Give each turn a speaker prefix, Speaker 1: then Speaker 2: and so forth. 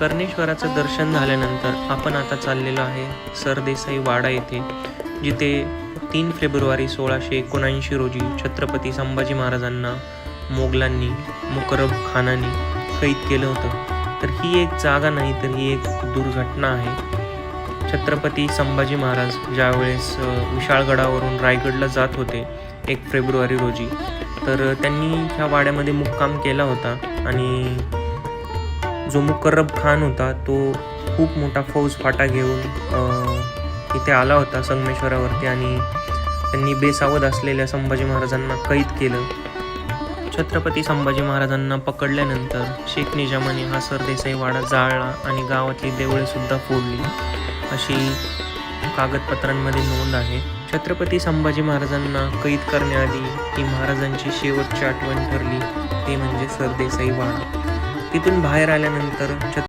Speaker 1: कर्णेश्वराचं दर्शन झाल्यानंतर आपण आता चाललेलो आहे सरदेसाई वाडा येथे जिथे तीन फेब्रुवारी सोळाशे एकोणऐंशी रोजी छत्रपती संभाजी महाराजांना मोगलांनी मुकरब खानाने कैद केलं होतं. तर ही एक जागा नाही तर ही एक दुर्घटना आहे. छत्रपती संभाजी महाराज ज्यावेळेस विशाळगडावरून रायगडला जात होते एक फेब्रुवारी रोजी तर त्यांनी ह्या वाड्यामध्ये मुक्काम केला होता आणि जो मुकर्रब खान होता तो खूप मोठा फौज फाटा घेऊन इथे आला होता संगमेश्वरावरती आणि त्यांनी बेसावध असलेल्या संभाजी महाराजांना कैद केलं. छत्रपती संभाजी महाराजांना पकडल्यानंतर शेख निजामाने हा सरदेसाई वाडा जाळला आणि गावातली देवळेसुद्धा फोडली. अशी कागदपत्रांमध्ये नोंद आहे. छत्रपती संभाजी महाराजांना कैद करण्याआधी ही महाराजांची शेवटची आठवण ठरली ते म्हणजे सरदेसाई वाडा तिथून बाहेर आल्यानंतर छत